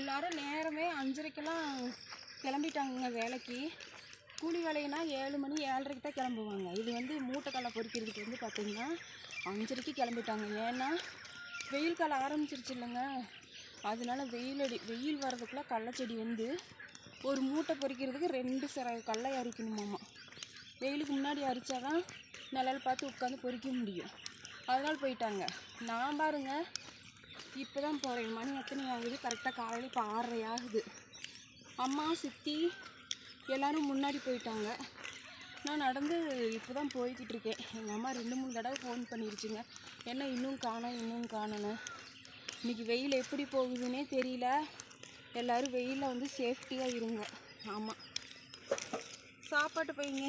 எல்லாரும் நேரமே அஞ்சரைக்கெல்லாம் கிளம்பிட்டாங்கங்க வேலைக்கு. கூலி வேலைன்னா ஏழு மணி ஏழரைக்கு தான் கிளம்புவாங்க. இது வந்து மூட்டைக்கல்லை பொறிக்கிறதுக்கு வந்து பார்த்திங்கன்னா அஞ்சரைக்கு கிளம்பிட்டாங்க. ஏன்னா வெயில் காலம் ஆரம்பிச்சிருச்சு இல்லைங்க. அதனால வெயில் அடி வெயில் வர்றதுக்குள்ளே கடலச்செடி வந்து ஒரு மூட்டை பொறிக்கிறதுக்கு ரெண்டு சிற கடலை அரிக்கணுமாம்மா வெயிலுக்கு முன்னாடி அரிச்சாதான் நிழல் பார்த்து உட்காந்து பொறிக்க முடியும். அதனால் போயிட்டாங்க. நான் பாருங்க இப்போ தான் போகிறேன் மணி எத்தனை ஆகுது கரெக்டாக காலையில் இப்போ ஆறரை ஆகுது அம்மா சித்தி எல்லோரும் முன்னாடி போயிட்டாங்க. நான் நடந்து இப்போ தான் போய்கிட்டு இருக்கேன் எங்கள் அம்மா ரெண்டு மூணு தடவை ஃபோன் பண்ணிருச்சுங்க. என்ன இன்னும் காணும் இன்னும் காணணும் இன்னைக்கு வெயில் எப்படி போகுதுன்னே தெரியல. எல்லோரும் வெயிலில் வந்து சேஃப்டியாக இருங்க. ஆமாம் சாப்பாட்டு பையங்க.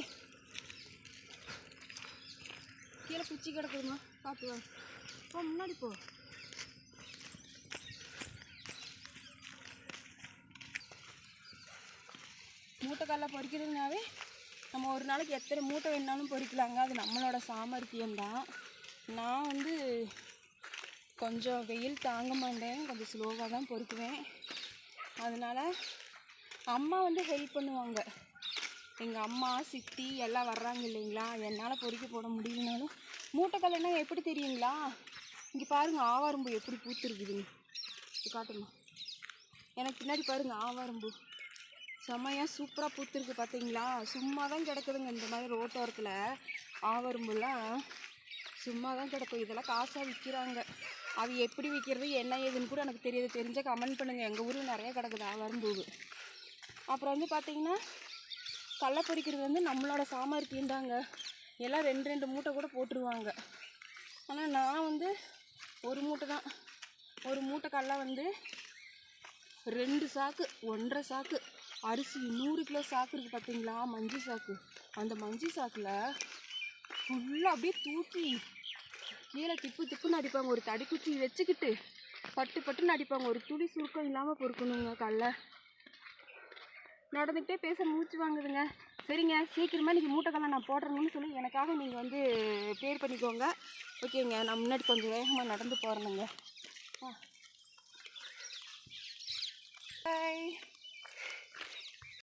கீழே குச்சி கிடக்குதுமா? பார்த்து வா. முன்னாடி போ. மூட்டைக்கல்ல பொறிக்கிறதுனாவே நம்ம ஒரு நாளைக்கு எத்தனை மூட்டை வேணாலும் பொறிக்கலாங்க. அது நம்மளோட சாமர்த்தியம்தான். நான் வந்து கொஞ்சம் வெயில் தாங்க மாட்டேன். கொஞ்சம் ஸ்லோவாக தான் பொறுக்குவேன். அதனால் அம்மா வந்து ஹெல்ப் பண்ணுவாங்க. எங்கள் அம்மா சித்தி எல்லாம் வர்றாங்க இல்லைங்களா? என்னால் பொறுக்கி போட முடியலனாலும். மூட்டைக்கல்லைனா எப்படி தெரியுங்களா? இங்கே பாருங்கள் ஆவாரம்பு எப்படி பூத்துருக்குதுங்க காட்டுமா எனக்கு பின்னாடி பாருங்கள் ஆவாரம்பூ. செம்மையாக சூப்பராக பூத்துருக்கு பார்த்தீங்களா சும்மா தான் கிடக்குதுங்க இந்த மாதிரி ரோட்டோரத்தில் ஆவரும்புலாம் சும்மா தான் கிடக்கும். இதெல்லாம் காசாக விற்கிறாங்க அது எப்படி விற்கிறது என்ன ஏதுன்னு கூட எனக்கு தெரியாது. தெரிஞ்சால் கமெண்ட் பண்ணுங்கள் எங்கள் ஊரில் நிறைய கிடக்குது ஆவரம்பூவு அப்புறம் வந்து பார்த்தீங்கன்னா கள்ள பொரிக்கிறது வந்து நம்மளோட சாமர்த்தியம் தாங்க. எல்லாம் ரெண்டு ரெண்டு மூட்டை கூட போட்டுருவாங்க. ஆனால் நான் வந்து ஒரு மூட்டை தான் ஒரு மூட்டை கடலை வந்து ரெண்டு சாக்கு ஒன்றரை சாக்கு. அரிசி நூறு கிலோ சாக்கு இருக்குது பார்த்தீங்களா? மஞ்சள் சாக்கு. அந்த மஞ்சள் சாக்கில் ஃபுல்லாக அப்படியே தூக்கி கீழே திப்பு திப்புன்னு அடிப்பாங்க. ஒரு தடிக்குச்சி வச்சுக்கிட்டு பட்டு பட்டுன்னு அடிப்பாங்க. ஒரு துளி சுருக்கம் இல்லாமல் பொறுக்கணுங்க காலைல. நடந்துக்கிட்டே பேச மூச்சு வாங்குதுங்க. சரிங்க சீக்கிரமாக நீங்கள் மூட்டைக்கெல்லாம் நான் போடுறேங்கன்னு சொல்லி எனக்காக நீங்கள் வந்து பேர் பண்ணிக்கோங்க. ஓகேங்க நான் முன்னாடி கொஞ்சம் வேகமாக நடந்து போகிறேனுங்க ஆ. பாய்